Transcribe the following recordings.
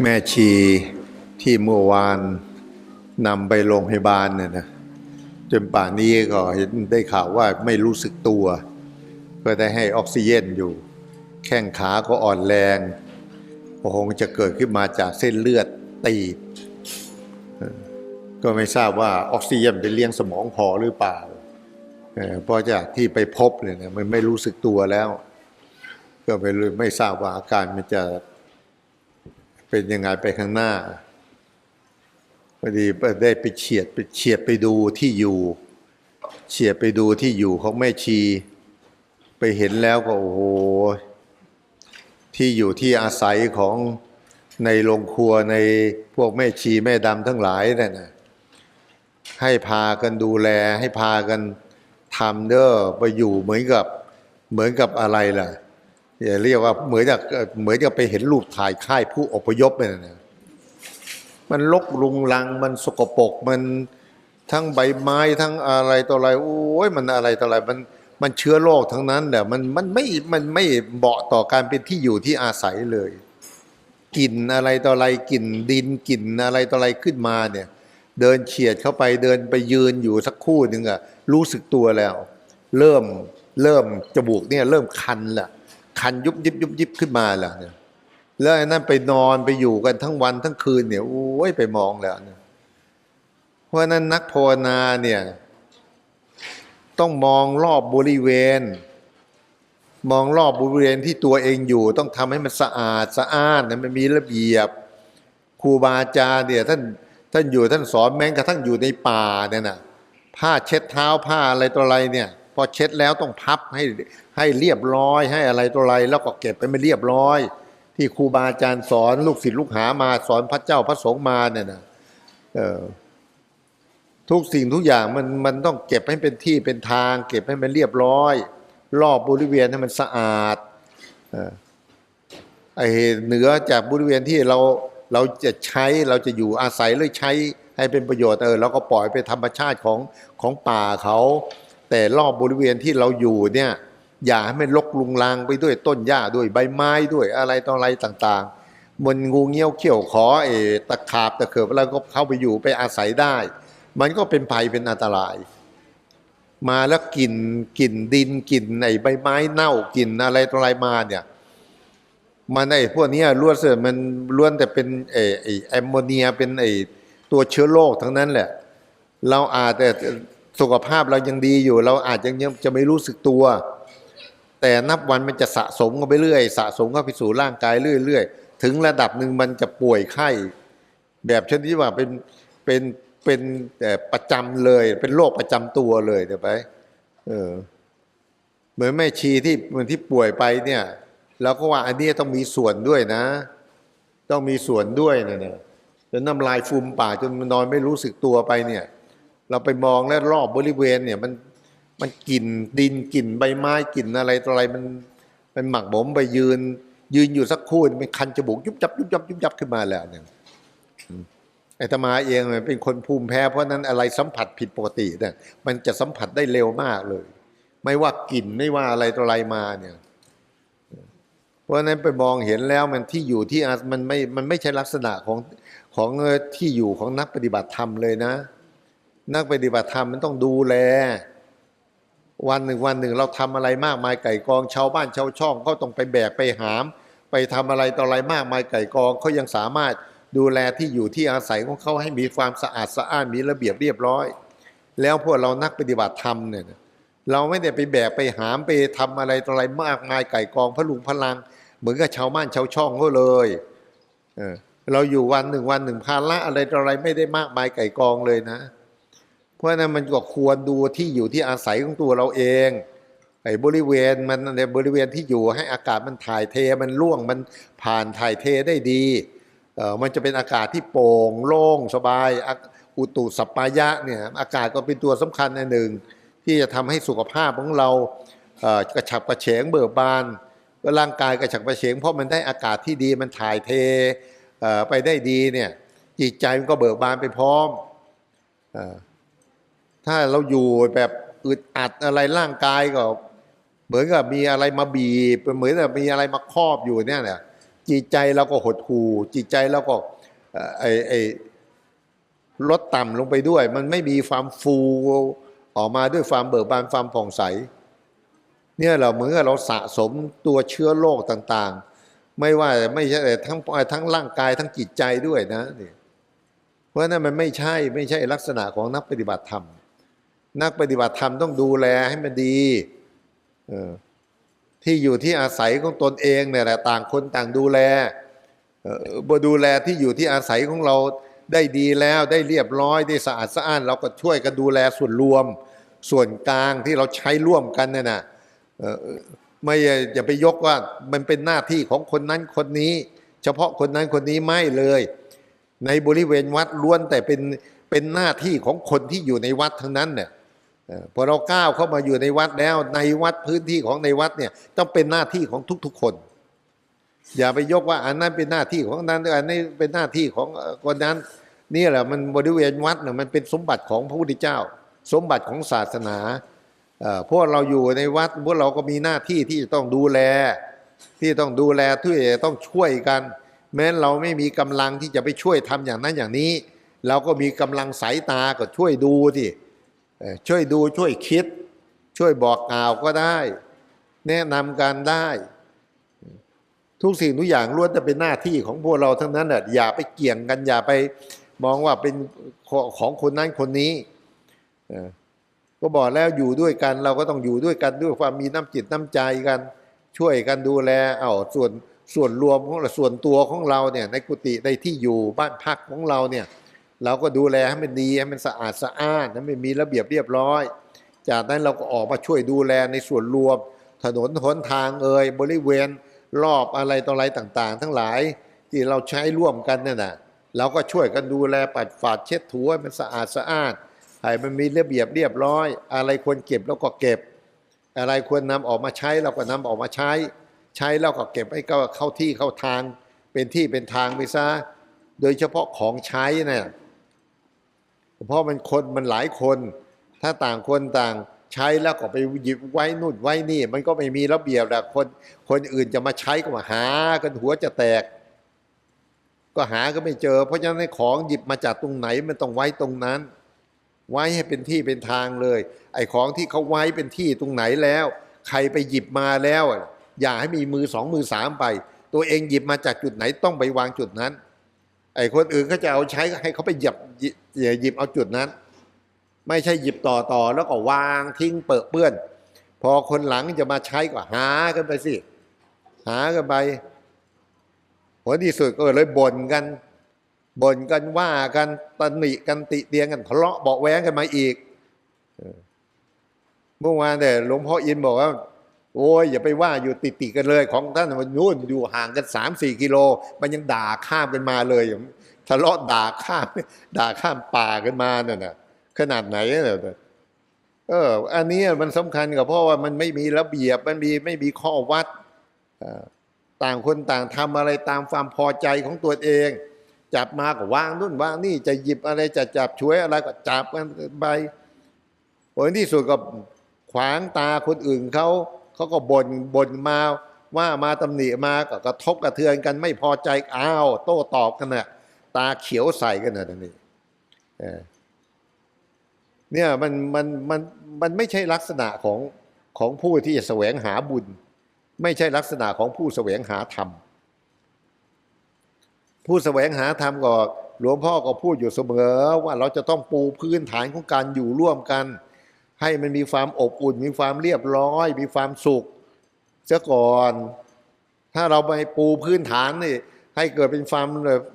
แม่ชีที่เมื่อวานนำไปโรงพยาบาลเนี่ยนะจนป่านนี้ก็เห็นได้ข่าวว่าไม่รู้สึกตัว ก็ได้ให้ออกซิเจนอยู่ แข้งขาก็อ่อนแรงคงจะเกิดขึ้นมาจากเส้นเลือดตีบก็ไม่ทราบว่าออกซิเจนไปเลี้ยงสมองพอหรือเปล่าเพราะจากที่ไปพบเนี่ยมันไม่รู้สึกตัวแล้ว ก็ไม่รู้ไม่ทราบว่าอาการมันจะ เป็นยังไงไปข้างหน้าพอดีได้ไปเฉียดไปเฉียดไปดูที่อยู่ เฉียดไปดูที่อยู่ของแม่ชี ไปเห็นแล้วก็โอ้โหที่อยู่ที่อาศัยของในโรงครัวในพวกแม่ชีแม่ดำทั้งหลายนั่นนะให้พากันดูแลให้พากันทำเด้อไปอยู่เหมือนกับเหมือนกับอะไรล่ะ อย่าเรียกว่าเหมือนกับเหมือนกับไปเห็นรูปถ่ายค่ายผู้อพยพเนี่ยนะมันลกลุงลังมันสกปรกมันทั้งใบไม้ทั้งอะไรต่ออะไรโอ้ยมันอะไรต่ออะไรมันมันเชื้อโรคทั้งนั้นแหละมันมันไม่มันไม่เหมาะต่อการเป็นที่อยู่ที่อาศัยเลยกลิ่นอะไรต่ออะไรกลิ่นดินกลิ่นอะไรต่ออะไรขึ้นมาเนี่ย เดินเฉียดเข้าไปเดินไปยืนอยู่สักคู่หนึ่งอะรู้สึกตัวแล้ว เริ่มเริ่มจมูกเนี่ยเริ่มคันแหละ คันยุบยิบยุบยิบขึ้นมาแล้วเนี่ยแล้วไอ้นั่นไปนอนไปอยู่กันทั้งวันทั้งคืนเนี่ยโอ้ยไปมองแล้วเนี่ยเพราะนั้นนักภาวนาเนี่ยต้องมองรอบบริเวณ มองรอบบริเวณที่ตัวเองอยู่ ต้องทำให้มันสะอาดสะอานนะมันมีระเบียบครูบาอาจารย์เนี่ยท่านท่านอยู่ท่านสอนแม้กระทั่งอยู่ในป่าเนี่ยนะผ้าเช็ดเท้าผ้าอะไรตัวอะไรเนี่ย พอเช็ดแล้วต้องพับให้ ให้เรียบร้อยให้อะไรตัวอะไรแล้วก็เก็บไปไม่เรียบร้อย ที่ครูบาอาจารย์สอนลูกศิษย์ลูกหามาสอนพระเจ้าพระสงฆ์มาเนี่ยนะออทุกสิ่งทุกอย่างมันมันต้องเก็บให้เป็นที่เป็นทาง เก็บให้มันเรียบร้อย รอบบริเวณให้มันสะอาดเออไอเหนือจากบริเวณที่เราเราจะใช้เราจะอยู่อาศัยหรือใช้ให้เป็นประโยชน์เออเราก็ปล่อยไปธรรมชาติของของป่าเขา แต่รอบบริเวณที่เราอยู่เนี่ย อย่าให้มันรกลุงลังไปด้วยต้นหญ้าด้วยใบไม้ด้วยอะไรต่ออะไรต่างๆ มันงูเงี้ยวเขี้ยวขอเอตะขาบตะเขิบอะไรก็เข้าไปอยู่ไปอาศัยได้ มันก็เป็นภัยเป็นอันตราย มาแล้วกลิ่นกลิ่นดินกลิ่นไอใบไม้เน่ากลิ่นอะไรต่ออะไรมาเนี่ยมันไอพวกนี้ล้วนเสือมันล้วนแต่เป็นไอไอแอมโมเนียเป็นไอตัวเชื้อโรคทั้งนั้นแหละ เราอาจแต่สุขภาพเรายังดีอยู่ เราอาจจะยังจะไม่รู้สึกตัว แต่นับวันมันจะสะสมกันไปเรื่อยสะสมเข้าไปสู่ร่างกายเรื่อยๆ ถึงระดับหนึ่งมันจะป่วยไข้ แบบชนิดที่ว่าเป็นเป็นเป็นแต่ประจำเลย เป็นโรคประจำตัวเลยเดี๋ยวไปเออเหมือนแม่ชีที่เหมือนที่ป่วยไปเนี่ยเราก็ว่าอันนี้ต้องมีส่วนด้วยนะ ต้องมีส่วนด้วยนะเนี่ยจนน้ำลายฟูมปากจนมันนอนไม่รู้สึกตัวไปเนี่ย เราไปมองแล้วรอบบริเวณเนี่ยมัน มันกลิ่นดินกลิ่นใบไม้กลิ่นอะไรต่ออะไรมันมันหมักหมมไปยืน ยืนอยู่สักคู่มันคันจมูกยุบยับยุบยับยุบยับขึ้นมาแล้วเนี่ยอืมไอ้ตมาเองเนี่ยเป็นคนภูมิแพ้ เพราะนั้นอะไรสัมผัสผิดปกติเนี่ยมันจะสัมผัสได้เร็วมากเลย ไม่ว่ากลิ่นไม่ว่าอะไรต่ออะไรมาเนี่ยเพราะนั้นไปมองเห็นแล้วมันที่อยู่ที่อามันไม่มันไม่ใช่ลักษณะของของที่อยู่ของนักปฏิบัติธรรมเลยนะ นักปฏิบัติธรรมมันต้องดูแล วันหนึ่งวันหนึ่งเราทำอะไรมากมายไก่กองชาวบ้านชาวช่องเขาต้องไปแบกไปหาม ไปทำอะไรต่ออะไรมากมายไก่กองเขายังสามารถดูแลที่อยู่ที่อาศัยของเขาให้มีความสะอาดสะอ้านมีระเบียบเรียบร้อย แล้วพวกเรานักปฏิบัติธรรมเนี่ยเราไม่ได้ไปแบกไปหามไปทำอะไรต่ออะไรมากมายไก่กองพระลุงพลัง เหมือนกับชาวบ้านชาวช่องเขาเลยเเราอยู่วันหนึ่งวันหนึ่งภาระอะไรต่ออะไรไม่ได้มากมายไก่กองเลยนะ เพราะนั้นมันก็ควรดูที่อยู่ที่อาศัยของตัวเราเองไอ้บริเวณมันในบริเวณที่อยู่ให้อากาศมันถ่ายเทมันล่วงมันผ่านถ่ายเทได้ดีเออมันจะเป็นอากาศที่โปร่งโล่งสบายอุตุสัปปายะเนี่ยอากาศก็เป็นตัวสำคัญอันหนึ่ง ที่จะทำให้สุขภาพของเราเออกระฉับกระเฉงเบิกบานร่างกายกระฉับกระเฉงเพราะมันได้อากาศที่ดีมันถ่ายเทเออไปได้ดีเนี่ยจิตใจมันก็เบิกบานไปพร้อมเอ่อ ถ้าเราอยู่แบบอึดอัดอะไรร่างกายก็ เหมือนกับมีอะไรมาบีบเหมือนกับมีอะไรมาครอบอยู่เนี่ยเนี่ยจิตใจเราก็หดหู่จิตใจเราก็ไอไอลดต่ำลงไปด้วย มันไม่มีความฟูออกมาด้วยความเบิกบานความผ่องใส เนี่ยเราเหมือนกับเราสะสมตัวเชื้อโรคต่างๆ ไม่ว่าไม่ใช่แต่ทั้งทั้งร่างกายทั้งจิตใจด้วยนะนี่เพราะฉะนั้นมันไม่ใช่ไม่ใช่ลักษณะของนักปฏิบัติธรรม นักปฏิบัติธรรมต้องดูแลให้มันดีออที่อยู่ที่อาศัยของตนเองเนี่ยแหละต่างคนต่างดูแลเอดูแลที่อยู่ที่อาศัยของเราได้ดีแล้วได้เรียบร้อยได้สะอาดสะอ้าน เราก็ช่วยกันดูแลส่วนรวม ส่วนกลางที่เราใช้ร่วมกันเนี่ยนะไม่อย่าไปยกว่ามันเป็นหน้าที่ของคนนั้นคนนี้ เฉพาะคนนั้นคนนี้ไม่เลย ในบริเวณวัดล้วนแต่เป็นเป็นหน้าที่ของคนที่อยู่ในวัดทั้งนั้นเนี่ย พอเราก้าวเข้ามาอยู่ในวัดแล้วในวัดพื้นที่ของในวัดเนี่ยต้องเป็นหน้าที่ของทุก ๆ คน อย่าไปยกว่าอันนั้นเป็นหน้าที่ของนั้นอันนี้เป็นหน้าที่ของคนนั้นนี่แหละมันบริเวณวัดเนี่ยมันเป็นสมบัติของพระพุทธเจ้า สมบัติของศาสนาพวกเราอยู่ในวัดพวกเราก็มีหน้าที่ที่จะต้องดูแล ที่ต้องดูแลที่ต้องช่วยกัน แม้เราไม่มีกำลังที่จะไปช่วยทำอย่างนั้นอย่างนี้ เราก็มีกำลังสายตาก็ช่วยดูที่ ช่วยดูช่วยคิด ช่วยบอกกล่าวก็ได้ แนะนำการได้ ทุกสิ่งทุกอย่างล้วนจะเป็นหน้าที่ของพวกเราทั้งนั้นน่ะอย่าไปเกี่ยงกัน อย่าไปมองว่าเป็นของคนนั้นคนนี้ก็บอกแล้วอยู่ด้วยกัน เราก็ต้องอยู่ด้วยกันด้วยความมีน้ำจิตน้ำใจกัน ช่วยกันดูแลเอาส่วนส่วนรวมของเราส่วนตัวของเราเนี่ยในกุฏิในที่อยู่บ้านพักของเราเนี่ย เราก็ดูแลให้มันดีให้มันสะอาดสะอ้านให้มันมีระเบียบเรียบร้อย จากนั้นเราก็ออกมาช่วยดูแลในส่วนรวม ถนนหนทางเอ่ยบริเวณรอบอะไรต่ออะไรต่างๆ ทั้งหลายที่เราใช้ร่วมกันเนี่ยนะเราก็ช่วยกันดูแลปัดฝาดเช็ดถูให้มันสะอาดสะอ้านให้มันมีระเบียบเรียบร้อย อะไรควรเก็บเราก็เก็บ อะไรควรนำออกมาใช้เราก็นำออกมาใช้ ใช้แล้วก็เก็บให้เข้าเข้าที่เข้าทาง เป็นที่เป็นทางไปซะโดยเฉพาะของใช้เนี่ย เพราะมันคนมันหลายคน ถ้าต่างคนต่างใช้แล้วก็ไปหยิบไว้นู่นไว้นี่ มันก็ไม่มีระเบียบแหละคนคนอื่นจะมาใช้ก็มาหากันหัวจะแตก ก็หาก็ไม่เจอ เพราะฉะนั้นของหยิบมาจากตรงไหนมันต้องไว้ตรงนั้น ไว้ให้เป็นที่เป็นทางเลย ไอ้ของที่เขาไว้เป็นที่ตรงไหนแล้ว ใครไปหยิบมาแล้วอย่าให้มีมือสองมือสามไป ตัวเองหยิบมาจากจุดไหนต้องไปวางจุดนั้น ไอ้คนอื่นก็จะเอาใช้ให้เขาไปหยิบหยิบหยิบเอาจุดนั้น ไม่ใช่หยิบต่อต่อแล้วก็วางทิ้งเปิดเปื้อน พอคนหลังจะมาใช้ก็หากันไปสิ หากันไปผลที่สุดก็เลยบ่นกันบ่นกันว่ากันตำหนิกันติเตียงกันทะเลาะเบาะแว้งกันมาอีกเออเมื่อวานเนี่ยหลวงพ่ออินบอกว่า โอ้ยอย่าไปว่าอยู่ติดติกันเลยของท่านมันนู่นอยู่ห่างกันสามสี่กิโล มันยังด่าข้ามกันมาเลยทะเลาะด่าข้าม ด่าข้ามป่ากันมาเนี่ยนะขนาดไหนเนี่ยเออ อันนี้มันสำคัญกับเพราะว่ามันไม่มีระเบียบมันมีไม่มีข้อวัดต่างคนต่างทำอะไรตามความพอใจของตัวเอง จับมาก็วางนู่นวางนี่จะหยิบอะไรจะจับช่วยอะไรก็จับกันไปผลที่สุดก็ขวางตาคนอื่นเขา เขาก็บน่นบ่นมาว่ามาตำหนิมาก็กระทบกระเทือนกันไม่พอใจอ้าว โต้ตอบกันน่ะตาเขียวใส่กันน่ะนี่เนี่ยมันมันมันมันไม่ใช่ลักษณะของของผู้ที่จะแสวงหาบุญ ไม่ใช่ลักษณะของผู้แสวงหาธรรม ผู้แสวงหาธรรมก็หลวงพ่อก็พูดอยู่เสมอว่าเราจะต้องปูพื้นฐานของการอยู่ร่วมกัน ให้มันมีความอบอุ่น มีความเรียบร้อย มีความสุขเสียก่อน ถ้าเราไปปูพื้นฐานนี่ให้เกิดเป็นความ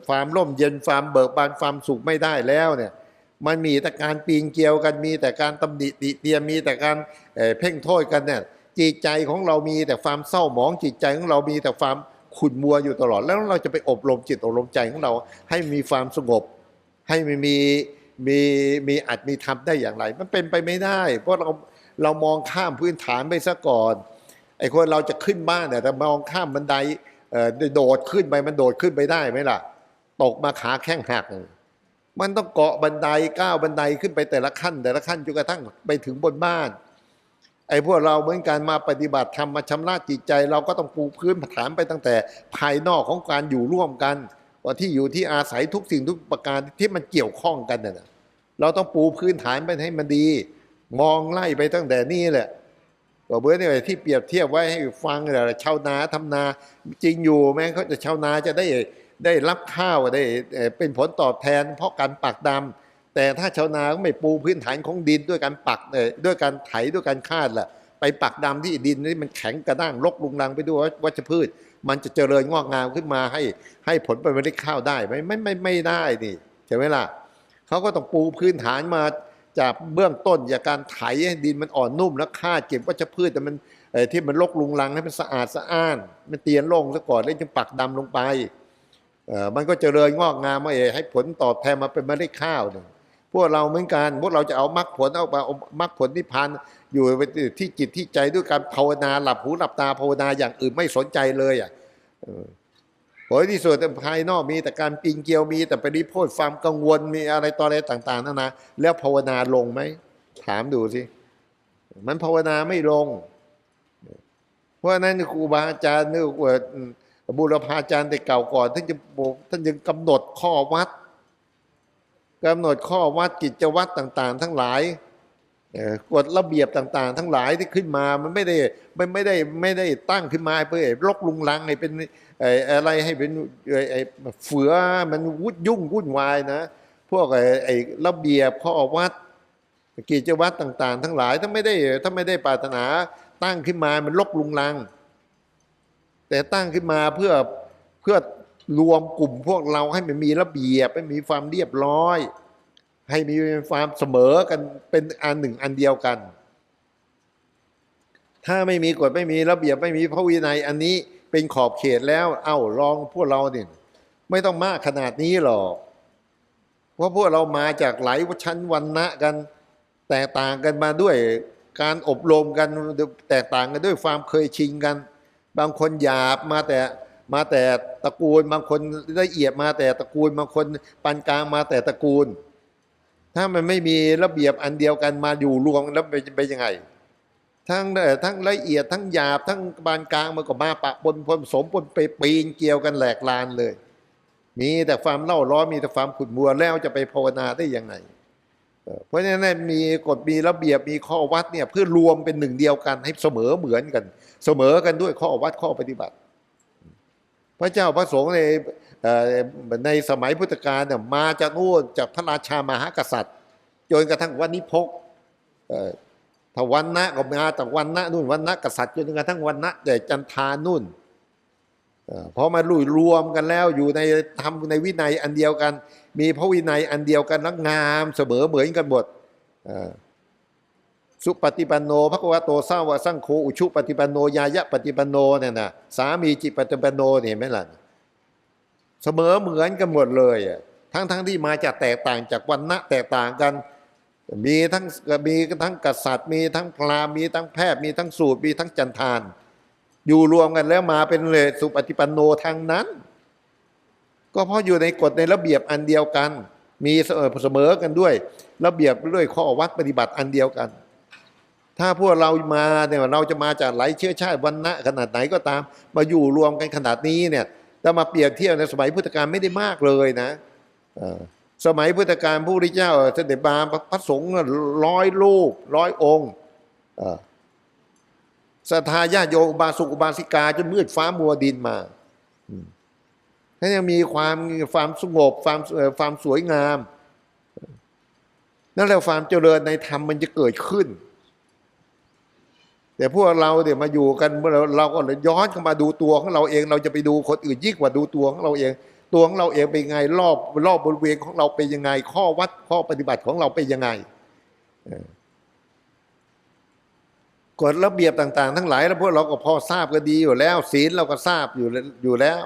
ความร่มเย็นความเบิกบานความสุขไม่ได้แล้วเนี่ย มันมีแต่การปีนเกลียวกันมีแต่การตำหนิติเตียมีแต่การเเพ่งโทษกันเนี่ยจิตใจของเรามีแต่ความเศร้าหมองจิตใจของเรามีแต่ความขุ่นมัวอยู่ตลอด แล้วเราจะไปอบรมจิตอบรมใจของเรา ให้มีความสงบ ให้มันมี มีมีอัดมีธรรมได้อย่างไร มันเป็นไปไม่ได้ เพราะเราเรามองข้ามพื้นฐานไปซะก่อนไอ้คนเราจะขึ้นบ้านเนี่ยแต่มองข้ามบันไดเอ่อโดดขึ้นไปมันโดดขึ้นไปได้ไหมล่ะ ตกมาขาแข้งหัก มันต้องเกาะบันไดก้าวบันไดขึ้นไปแต่ละขั้น แต่ละขั้นจนกระทั่งไปถึงบนบ้าน ไอ้พวกเราเหมือนกันมาปฏิบัติธรรมมาชำระจิตใจ เราก็ต้องปูพื้นฐานไปตั้งแต่ภายนอกของการอยู่ร่วมกัน ว่าที่อยู่ที่อาศัยทุกสิ่งทุกประการที่มันเกี่ยวข้องกันน่ะเราต้องปูพื้นฐานไปให้มันดี มองไล่ไปตั้งแต่นี่แหละก็เบื่อนี่ที่เปรียบเทียบไว้ให้ฟังแหละชาวนาทำนา จริงอยู่แม้เขาจะชาวนาจะได้ได้รับข้าวได้เป็นผลตอบแทน เพราะการปักดำแต่ถ้าชาวนาไม่ปูพื้นฐานของดินด้วยการปักเด้วยการไถด้วยการคาดล่ะ ไปปักดำที่ดินนี่มันแข็งกระด้างรกลุงรังไปด้วยวัชพืช มันจะเจริญงอกงามขึ้นมาให้ให้ผลผลิตข้าวได้ไหมไม่ไม่ไม่ได้นี่ใช่ไหมล่ะเขาก็ต้องปูพื้นฐานมาจากเบื้องต้นจากการไถให้ดินมันอ่อนนุ่มแล้วฆ่าเก็บวัชพืชแต่มันที่มันรกลุงรังให้มันสะอาดสะอ้าน มันเตียนโล่งซะก่อนแล้วจึงปักดำลงไปมันก็เจริญงอกงามมาเองให้ผลตอบแทนมาเป็นเมล็ดข้าวเนี่ยพวกเราเหมือนกันพวกเราจะเอามรรคผลเอาเอามรรคผลนิพพาน อยู่ที่จิตที่ใจด้วยการภาวนาหลับหูหลับตาภาวนาอย่างอื่นไม่สนใจเลยอะเออผลที่สุดภายนอกมีแต่การปีนเกลียวมีแต่ไปริโพธความกังวลมีอะไรต่ออะไรต่างๆนั่นนะแล้วภาวนาลงไหมถามดูสิมันภาวนาไม่ลง เพราะนั้นครูบาอาจารย์นึกว่าบุรพาจารย์แต่เก่าก่อนท่านจะท่านยังกำหนดข้อวัดกำหนดข้อวัดกิจวัตรต่าง ๆ ทั้งหลาย กฎระเบียบต่างๆ ทั้งหลายที่ขึ้นมามันไม่ได้ไม่ไม่ได้ไม่ได้ตั้งขึ้นมาเพื่อให้รกลุงลังให้เป็นอะไรให้เป็นไอ้เฟือมันวุ่นยุ่งวุ่นวายนะ พวกไอ้ไอ้ระเบียบข้อวัดกิจวัตรต่าง ๆ ทั้งหลายถ้าไม่ได้ถ้าไม่ได้ปรารถนาตั้งขึ้นมามันลกลุงลัง แต่ตั้งขึ้นมาเพื่อเพื่อรวมกลุ่มพวกเราให้มันมีระเบียบให้มีความเรียบร้อย ให้มีความเสมอกันเป็นอันหนึ่งอันเดียวกัน ถ้าไม่มีกฎไม่มีระเบียบไม่มีพระวินัยอันนี้เป็นขอบเขตแล้ว เอ้าลองพวกเราเนี่ยไม่ต้องมากขนาดนี้หรอกเพราะพวกเรามาจากหลายชั้นวันณะกันแตกต่างกันมาด้วยการอบรมกันแตกต่างกันด้วยความเคยชินกัน บางคนหยาบมาแต่มาแต่ตระกูล บางคนละเอียดมาแต่ตระกูล บางคนปานกลางมาแต่ตระกูล ถ้ามันไม่มีระเบียบอันเดียวกันมาอยู่รวมแล้วเป็นเป็นยังไง ทั้งทั้งละเอียดทั้งหยาบทั้งบานกลางมันก็มาปะปนผสมปนไปปีนเกี่ยวกันแหลกลานเลย มีแต่ความเล่าร้อนมีแต่ความขุ่นมัวแล้วจะไปภาวนาได้ยังไงเพราะฉะนั้นมีกฎมีระเบียบมีข้อวัดเนี่ยเพื่อรวมเป็นหนึ่งเดียวกันให้เสมอเหมือนกัน เสมอกันด้วยข้อวัดข้อปฏิบัติ พระเจ้าพระสงฆ์ในเอ่อ ในสมัยพุทธกาลเนี่ยมาจากนู่นจากพระราชามหากษัตริย์จนกระทั่งวันนี้พกเอ่อถ้าวันนะก็มาแต่วันนะนู่นวันนะกษัตริย์จนกระทั่งวันนะแต่จันทานู่นอพอมาลุยรวมกันแล้วอยู่ในทำในวินัยอันเดียวกัน มีพระวินัยอันเดียวกันแล้วงามเสมอเหมือนกันหมดสุปฏิปันโนพระกวาโตสร้างวาสร้างโคอุชุปฏิปันโนยายะปฏิปันโนเนี่ยนะสามีจิตปฏิปันโนเนี่ยเห็นไหมล่ะ เสมอเหมือนกันหมดเลยอะทั้งทั้งที่มาจากแตกต่างจากวันนะแตกต่างกัน มีทั้งมีทั้งกษัตริย์ มีทั้งพราหมณ์มีทั้งแพทย์มีทั้งสูตรมีทั้งจันทาน อยู่รวมกันแล้วมาเป็นเลยสุปฏิปันโนทางนั้น ก็เพราะอยู่ในกฎในระเบียบอันเดียวกัน มีเสมอเสมอกันด้วย ระเบียบด้วยข้อวัดปฏิบัติอันเดียวกัน ถ้าพวกเรามาเนี่ยเราจะมาจากหลายเชื้อชาติวันณะขนาดไหนก็ตาม มาอยู่รวมกันขนาดนี้เนี่ย ถ้ามาเปรียบเทียบในสมัยพุทธกาลไม่ได้มากเลยนะสมัยพุทธกาลพระพุทธเจ้าเสด็จมาพระสงฆ์ร้อยรูปร้อยองค์ศรัทธาญาโยอุบาสกอุบาสิกาจนมืดฟ้ามัวดินมาอืมท่านยังมีความความสงบความความสวยงาม นั่นแหละความเจริญในธรรมมันจะเกิดขึ้น แต่พวกเราเดี๋ยวมาอยู่กันเราเราก็เลยย้อนเข้ามาดูตัวของเราเอง เราจะไปดูคนอื่นยิ่งกว่าดูตัวของเราเอง ตัวของเราเองเป็นไงรอบรอบบริเวณของเราเป็นยังไง ข้อวัดข้อปฏิบัติของเราเป็นยังไงกฎระเบียบต่าง ๆ ทั้งหลายแล้วพวกเราก็พอทราบก็ดีอยู่แล้ว ศีลเราก็ทราบอยู่แล้วอยู่แล้ว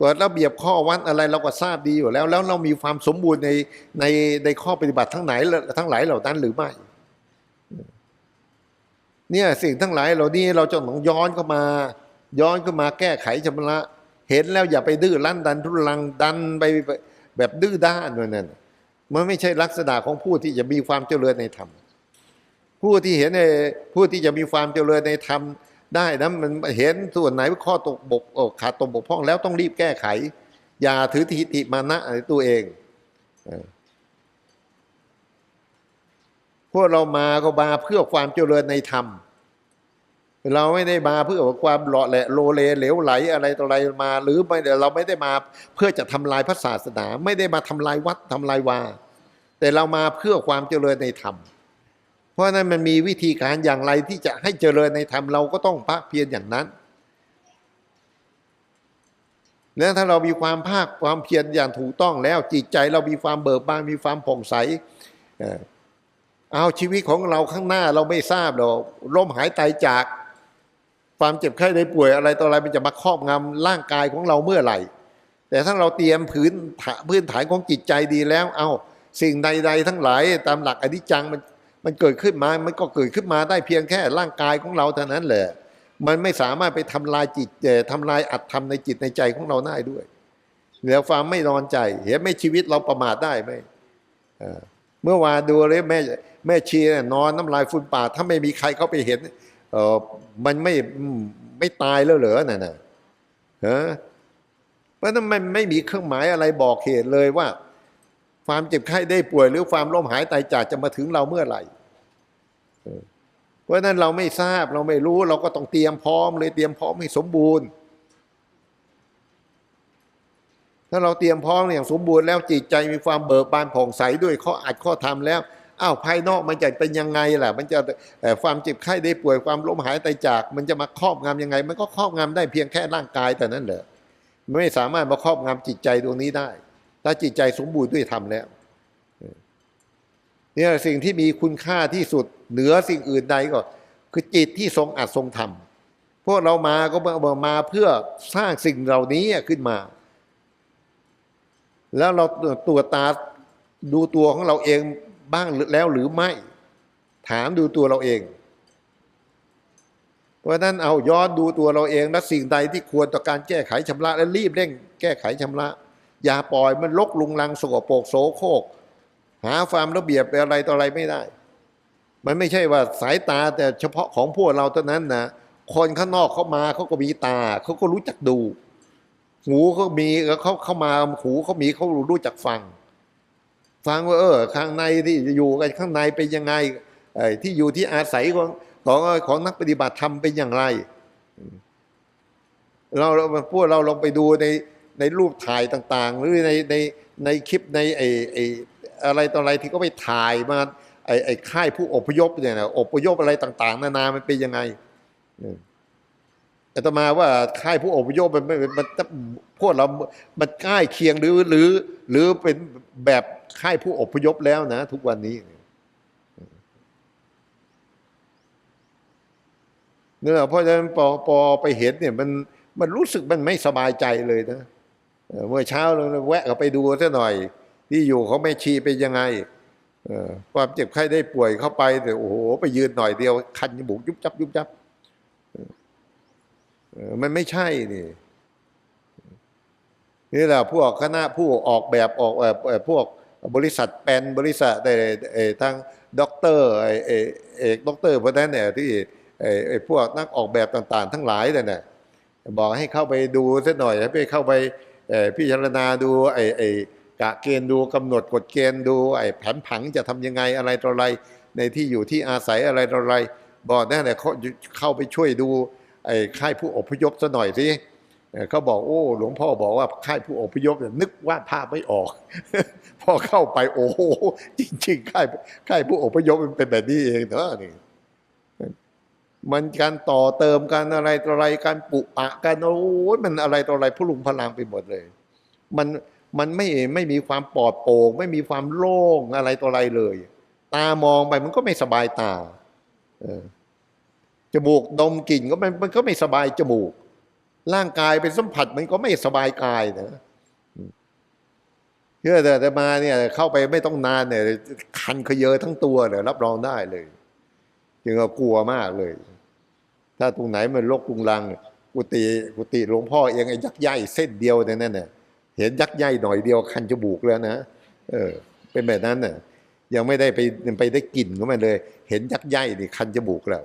กฎระเบียบข้อวัดอะไรเราก็ทราบดีอยู่แล้ว แล้วเรามีความสมบูรณ์ในในในข้อปฏิบัติทั้งไหนทั้งหลายเหล่านั้นหรือไม่ เนี่ยสิ่งทั้งหลายเหล่านี้เราจะต้องย้อนเข้ามา ย้อนเข้ามาแก้ไขชำระเห็นแล้วอย่าไปดื้อรั้นดันทุรังดันไปแบบดื้อด้านนั่นมันไม่ใช่ลักษณะของผู้ที่จะมีความเจริญในธรรมผู้ที่เห็นในผู้ที่จะมีความเจริญในธรรมได้นะมันเห็นส่วนไหนข้อตกบกขาดตกบกพร่องแล้วต้องรีบแก้ไข อย่าถือทิฏฐิมานะในตัวเองพวกเรามาก็มาเพื่อความเจริญในธรรม เราไม่ได้มาเพื่อความหล่อแหละโลเลเหลวไหลอะไรต่ออะไรมา หรือไม่เราไม่ได้มาเพื่อจะทำลายพระศาสนา ไม่ได้มาทำลายวัดทำลายวา แต่เรามาเพื่อความเจริญในธรรม เพราะนั้นมันมีวิธีการอย่างไรที่จะให้เจริญในธรรมเราก็ต้องภาคเพียรอย่างนั้น แล้วถ้าเรามีความภาคความเพียรอย่างถูกต้องแล้วจิตใจเรามีความเบิกบานมีความผ่องใสเอ่อเอาชีวิตของเราข้างหน้าเราไม่ทราบหรอกล้มหายตายจาก ความเจ็บไข้ได้ป่วยอะไรต่ออะไรมันจะมาครอบงำร่างกายของเราเมื่อไหร่ แต่ถ้าเราเตรียมพื้นฐานพื้นฐานของจิตใจดีแล้ว เอาสิ่งใด ๆ ทั้งหลายตามหลักอนิจจังมันมันเกิดขึ้นมา มันก็เกิดขึ้นมาได้เพียงแค่ร่างกายของเราเท่านั้นแหละ มันไม่สามารถไปทำลายจิตเอ่อทำลายอัตธรรมในจิตในใจของเราได้ด้วยแล้วความไม่นอนใจ เห็นไหม่ชีวิตเราประมาทได้ไหมเมื่อวานดูเลยแม่แม่ชีนอนน้ำลายฟุนปากถ้าไม่มีใครเข้าไปเห็น เออมันไม่ไม่ตายแล้วเหรอน่ะนะฮะเพราะนั้นมันไม่มีเครื่องหมายอะไรบอกเหตุเลยว่า ความเจ็บไข้ได้ป่วยหรือความล้มหายตายจากจะมาถึงเราเมื่อไหร่เพราะฉะนั้นเราไม่ทราบเราไม่รู้เราก็ต้องเตรียมพร้อมเลยเตรียมพร้อมให้สมบูรณ์ ถ้าเราเตรียมพร้อมอย่างสมบูรณ์แล้วจิตใจมีความเบิกบานผ่องใสด้วยข้ออัดข้อธรรมแล้ว อ้าวภายนอกมันจะเป็นยังไงล่ะ มันจะเอ่ความเจ็บไข้ได้ป่วยความล้มหายตายจาก มันจะมาครอบงำยังไง มันก็ครอบงำได้เพียงแค่ร่างกายแต่นั้นเหรอมันไม่สามารถมาครอบงำจิตใจดวงนี้ได้ ถ้าจิตใจสมบูรณ์ด้วยธรรมแล้วเนี่ยสิ่งที่มีคุณค่าที่สุดเหนือสิ่งอื่นใดก็ คือจิตที่ทรงอัดทรงธรรมพวกเรามาก็มาเพื่อสร้างสิ่งเหล่านี้ขึ้นมา แล้วเราตัวจตาดูตัวของเราเอง บ้างแล้วหรือไม่ ถามดูตัวเราเอง เพราะนั้นเอาย้อนดูตัวเราเองและสิ่งใดที่ควรต่อการแก้ไขชำระและรีบเร่ง แก้ไขชำระ อย่าปล่อยมันลกลุงลังสกปรกโสโครกหาความระเบียบอะไรต่ออะไรไม่ได้ มันไม่ใช่ว่าสายตาแต่เฉพาะของพวกเราเท่านั้นนะคนข้างนอกเขามาเขาก็มีตาเขาก็รู้จักดู หูเขามีเขาเข้ามาหูเขามีเขารู้จักฟัง ฟังว่าเออข้างในที่อยู่กันข้างในเป็นยังไงที่อยู่ที่อาศัยของของของนักปฏิบัติธรรมเป็นอย่างไรเราพวกเราลองไปดูในในรูปถ่ายต่าง ๆ หรือในในในคลิปในไอไออะไรต่ออะไรที่เขาไปถ่ายมาไอไอค่ายผู้อพยพเนี่ยนะอพยพอะไรต่าง ๆ นานามันเป็นยังไง อาตมาว่าค่ายผู้อพยพมันมันมันมันพวกเรา มันใกล้เคียงหรือหรือ หรือเป็นแบบค่ายผู้อพยพแล้วนะ ทุกวันนี้เนี่ยเพราะฉะนั้นปอปอไปเห็นเนี่ยมันมันรู้สึกมันไม่สบายใจเลยนะเมื่อเช้าเราแวะไปดูซะหน่อย ที่อยู่เขาไม่ชีเป็นยังไงความเจ็บไข้ได้ป่วยเข้าไปแต่โอ้โห ไปยืนหน่อยเดียว คันจมูกยุบจับยุบจับ มันไม่ใช่นี่นี่แหละพวกคณะผู้ออกแบบออกแบบพวกบริษัทแปนบริษัทได้ทางด็อกเตอร์ไอเอเอกด็อกเตอร์เพราะนั้นเนี่ยที่ไอ้พวกนักออกแบบต่าง ๆ ทั้งหลายเนี่ยบอกให้เข้าไปดูสักหน่อยให้ไปเข้าไปพิจารณาดูไอ้ไอ้กะเกณฑ์ดูกำหนดกฎเกณฑ์ดูไอ้แผนผังจะทำยังไงอะไรต่ออะไรในที่อยู่ที่อาศัยอะไรต่ออะไรบอกนั่นแหละเขาเข้าไปช่วยดู ไอ้ค่ายผู้อพยพสักหน่อยสิเขาบอกโอ้ หลวงพ่อบอกว่าค่ายผู้อพยพเนี่ยนึกวาดภาพไม่ออก พอเข้าไปโอ้โหจริงๆค่ายค่ายผู้อพยพมันเป็นแบบนี้เองเนอะนี่มันการต่อเติมกันอะไรต่ออะไรการปุปะกันโอ้ยมันอะไรต่ออะไรผู้ลุงพลังไปหมดเลย มันมันไม่ไม่มีความปลอดโปร่งไม่มีความโล่งอะไรต่ออะไรเลย ตามองไปมันก็ไม่สบายตา เออ จมูกดมกลิ่นก็มันมันก็ไม่สบายจมูก ร่างกายเป็นสัมผัสมันก็ไม่สบายกายนะเชื่อแต่แต่มาเนี่ย เข้าไปไม่ต้องนานเนี่ย คันขยเยอทั้งตัวเลยรับรองได้เลยจึงกลัวมากเลย ถ้าตรงไหนมันลกลุงลัง กุฏิกุฏิหลวงพ่อเองไอ้ยักษ์ใหญ่เส้นเดียวเนี่ยนั่นน่ะเห็นยักษ์ใหญ่หน่อยเดียวคันจมูกแล้วนะเออ เป็นแบบนั้นน่ะยังไม่ได้ไปไปได้กลิ่นของมันเลย เห็นยักษ์ใหญ่นี่คันจมูกแล้ว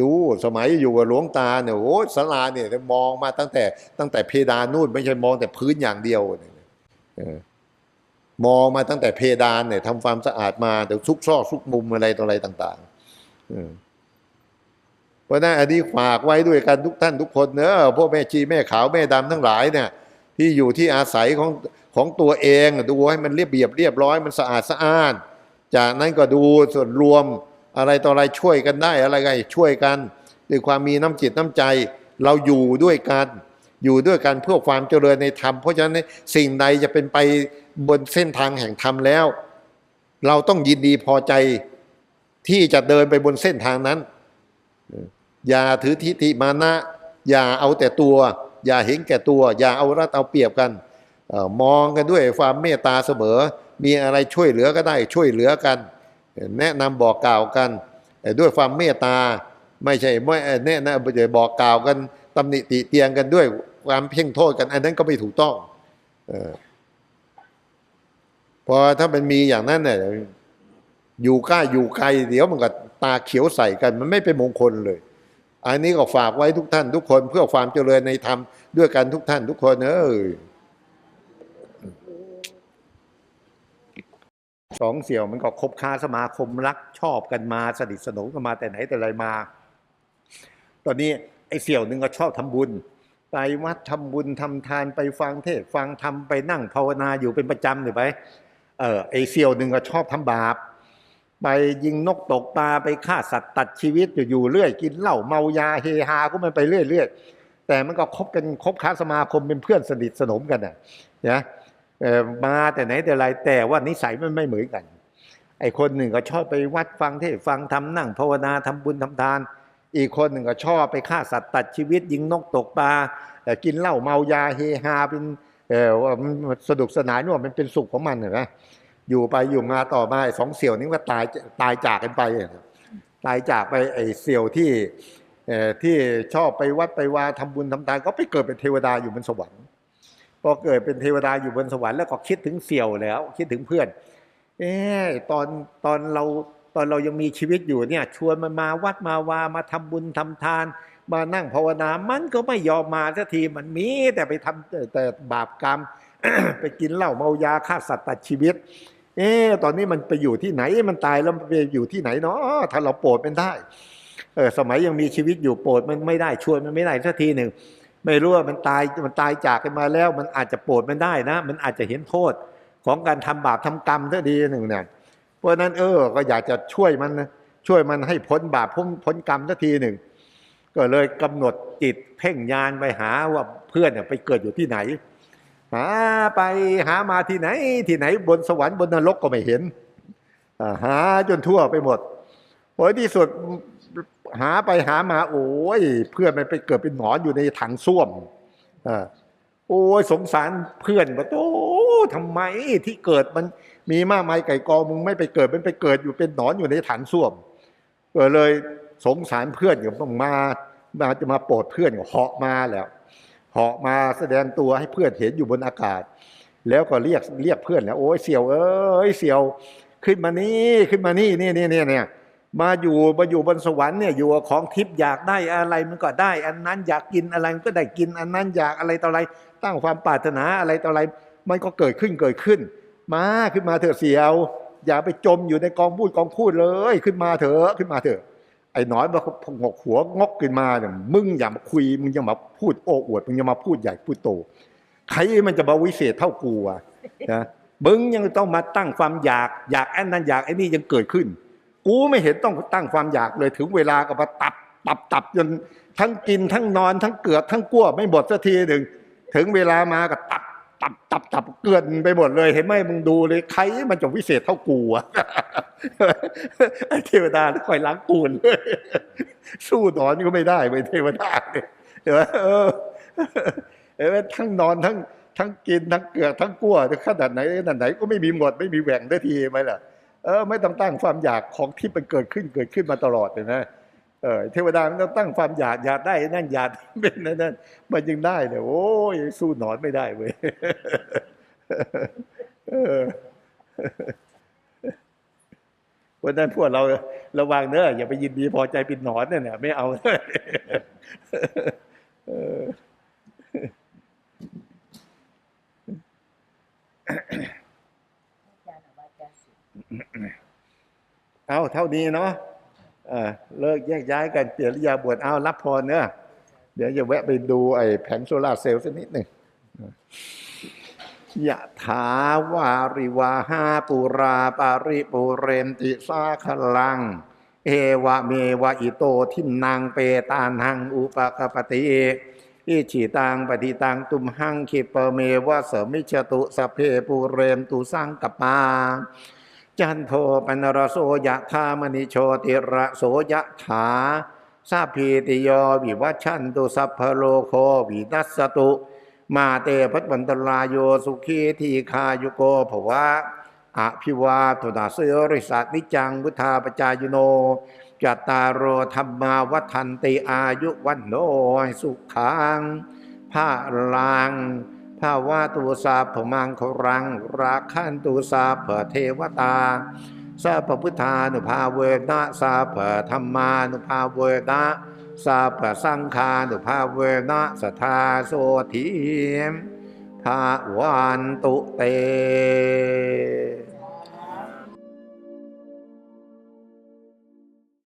ดูสมัยอยู่กับหลวงตาเนี่ยโอ้สลาเนี่ยมองมาตั้งแต่ ตั้งแต่เพดานนู่นไม่ใช่มองแต่พื้นอย่างเดียวเนี่ยมองมาตั้งแต่เพดานเนี่ยทำความสะอาดมาแต่ซุกซอกซุกมุมอะไรต่ออะไรต่างๆเออเพราะนั้นอันนี้ฝากไว้ด้วยกันทุกท่านทุกคนเนอะพวกแม่ชีแม่ขาวแม่ดำทั้งหลายเนี่ยที่อยู่ที่อาศัยของของตัวเอง ดูให้มันเรียบเรียบเรียบร้อยมันสะอาดสะอ้าน จากนั้นก็ดูส่วนรวม อะไรต่ออะไรช่วยกันได้อะไรไงช่วยกันด้วยความมีน้ำจิตน้ำใจ เราอยู่ด้วยกัน อยู่ด้วยกันเพื่อความเจริญในธรรมเพราะฉะนั้นสิ่งใดจะเป็นไปบนเส้นทางแห่งธรรมแล้ว เราต้องยินดีพอใจที่จะเดินไปบนเส้นทางนั้น อย่าถือทิฏฐิมานะ อย่าเอาแต่ตัว อย่าเห็นแก่ตัว อย่าเอารัดเอาเปรียบกันออมองกันด้วยความเมตตาเสมอ มีอะไรช่วยเหลือก็ได้ช่วยเหลือกัน แนะนำบอกกล่าวกันด้วยความเมตตาไม่ใช่ไม่แนะนำจะบอกกล่าวกันตำหนิติเตียงกันด้วยความเพ่งโทษกัน อันนั้นก็ไม่ถูกต้องอพอถ้ามันมีอย่างนั้นเนี่ยอยู่กล้าอยู่ไกลเดี๋ยวมันก็ตาเขียวใส่กัน มันไม่เป็นมงคลเลย อันนี้ก็ฝากไว้ทุกท่านทุกคนเพื่อความเจริญในธรรมด้วยกันทุกท่านทุกคนเออ สองเสี่ยวมันก็คบค้าสมาคมรักชอบกันมาสนิทสนมกันมาแต่ไหนแต่ไรมา ตอนนี้ไอ้เสี่ยวหนึ่งก็ชอบทำบุญ ไปวัดทำบุญทำทานไปฟังเทศฟังธรรมไปนั่งภาวนาอยู่เป็นประจำเลยไปเออไอ้เสี่ยวหนึ่งก็ชอบทำบาปไปยิงนกตกปลาไปฆ่าสัตว์ตัดชีวิตอยู่อยู่เรื่อยกินเหล้าเมายาเฮฮาก็มันไปเรื่อยเรื่อยแต่มันก็คบกันคบค้าสมาคมเป็นเพื่อนสนิทสนมกันนะนะเอ่อ มาแต่ไหนแต่ไรแต่ว่านิสัยมันไม่เหมือนกัน ไอ้คนหนึ่งก็ชอบไปวัดฟังเทศฟังธรรมนั่งภาวนาทำบุญทำทาน อีกคนหนึ่งก็ชอบไปฆ่าสัตว์ตัดชีวิต ยิงนกตกปลากินเหล้าเมายาเฮฮาเป็นว่ามันสนุกสนานว่ามันเป็นสุขของมันเห็นไหมอยู่ไปอยู่มาต่อมาสองเสี่ยวนี้ก็ตายตายจากกันไปตายจากไปไอ้เสี่ยวที่ที่ชอบไปวัดไปวาทำบุญทำทานก็ไปเกิดเป็นเทวดาอยู่บนสวรรค์ อเกิดเป็นเทวดาอยู่บนสวรรค์แล้วก็คิดถึงเสี่ยวแล้ว คิดถึงเพื่อน เออตอนตอนเราตอนเรายังมีชีวิตอยู่เนี่ย ชวนมันมาวัดมาวามาทำบุญทำทาน มานั่งภาวนามันก็ไม่ยอมมาสักทีมันมีแต่ไปทำแต่แต่บาปกรรม ไปกินเหล้าเมายาฆ่าสัตว์ตัดชีวิต เออตอนนี้มันไปอยู่ที่ไหนมันตายแล้วไปอยู่ที่ไหนเนาะถ้าเราโปรดมันได้เออสมัยยังมีชีวิตอยู่โปรดมันไม่ได้ชวนมันไม่ได้สักทีหนึ่ง ไม่รู้ว่ามันตายมันตายจากกันมาแล้ว มันอาจจะโปรดมันได้นะ มันอาจจะเห็นโทษของการทำบาปทำกรรมสักทีหนึ่งเนี่ยเพราะนั้นเออ ก็อยากจะช่วยมันนะช่วยมันให้พ้นบาปพ้นพ้นกรรมสักทีหนึ่ง ก็เลยกำหนดจิตเพ่งญาณไปหาว่าเพื่อนเนี่ยไปเกิดอยู่ที่ไหน หาไปหามาที่ไหน ที่ไหนบนสวรรค์บนนรกก็ไม่เห็นหาจนทั่วไปหมดผลที่สุด หาไปหามา โอ้ยเพื่อนมันไปเกิดเป็นหนอนอยู่ในถังส้วมอ่าโอ้ยสงสารเพื่อนว่าโอ้ทำไมที่เกิดมันมีมากมายไก่กองมึงไม่ไปเกิดมันไปเกิดอยู่เป็นหนอนอยู่ในถังส้วมก็เลยสงสารเพื่อนก็ต้องมามาจะมาโปรดเพื่อนเหาะมาแล้วเหาะมาแสดงตัวให้เพื่อนเห็นอยู่บนอากาศ แล้วก็เรียกเรียกเพื่อนแล้วโอ้ยเสี่ยวเอ้ยเสี่ยว ขึ้นมานี่ขึ้นมานี่นี่นี่นี่เนี่ย มาอยู่มาอยู่บนสวรรค์เนี่ยอยู่กับของทิพย์อยากได้อะไรมันก็ได้ อันนั้นอยากกินอะไรมันก็ได้กิน อันนั้นอยากอะไรต่ออะไร ตั้งความปรารถนาอะไรต่ออะไร มันก็เกิดขึ้นเกิดขึ้น มาขึ้นมาเถอะเสียว อย่าไปจมอยู่ในกองพูดกองพูดเลยขึ้นมาเถอะขึ้นมาเถอะไอ้หนอนมันหกหัวงอกขึ้นมาเนี่ยมึงอย่ามาคุยมึงอย่ามาพูดโอ้อวดมึงอย่ามาพูดใหญ่พูดโตใครมันจะมาวิเศษเท่ากูอะนะมึงยังต้องมาตั้งความอยากอยากไอ้นั้นอยากไอ้นี่ยังเกิดขึ้น กูไม่เห็นต้องตั้งความอยากเลยถึงเวลาก็มาตับตับตับจนทั้งกินทั้งนอนทั้งเกือทั้งกั้วไม่หมดสักทีหนึ่งถึงเวลามาก็ตับตับตับตับเกลื่อนไปหมดเลย เห็นไหมมึงดูเลยใครมันจะวิเศษเท่ากูอะไอเทวดาคอยล้างกูนเลยสู้นอนก็ไม่ได้เว้ยเทวดาเนี่ยเห็นไหมเออเห็นไหมทั้งนอนทั้งทั้งกินทั้งเกลือทั้งกั้วขนาดไหนขนาดไหนก็ไม่มีหมดไม่มีแหว่งได้ทีไหมล่ะ เออไม่ต้องตั้งความอยากของที่มันเกิดขึ้นเกิดขึ้นมาตลอดเลยนะเออเทวดามันต้องตั้งความอยากอยากได้นั่นอยากเป็นนั่นนั่นมันยังได้เนี่ยโอ้ยสู้หนอนไม่ได้เว้ยเออราะฉะนั้นพวกเราระวังเนอะอย่าไปยินดีพอใจเป็นหนอนเนี่ยนะไม่เอาเออ อาจารย์อาวาจารย์สิ เอาเท่านี้เนาะเออเลิกแยกย้ายกันเปลี่ยนริยาบวชเอารับพรเนอะเดี๋ยวจะแวะไปดูไอ้แผงโซลาร์เซลล์สักนิดหนึ่งยะถาวาริวาหาปุราปาริปุเรนติสาคลัง เอวะเมวะอิโตทิมนังเปตานังอุปกปปติอิชิตังปฏิตังตุมหังคิปเมวะเสมิจตุสเพปุเรนตุสังกปา จันโทปนรโสยะธามณิโชติระโสยะถาสาพีติโยวิวัชันตุสัพพโลโควินัสตุ มาเตพัตวันตรายโยสุขีทีคายุโกภวะอภิวาทุนาเสริสัตนิจังพุทธาปจายโนจัตตารโอธรรมาวัฒนติอายุวันโนสุขังภาลัง ภาวะตุสาพมังครัง ราคันตุสาเผเทวตาสาพพุทธานุภาเวนะสาเผธรรมานุภาเวนะสาเผสังฆานุภาเวนะสทาโสทีมภาวันตุเต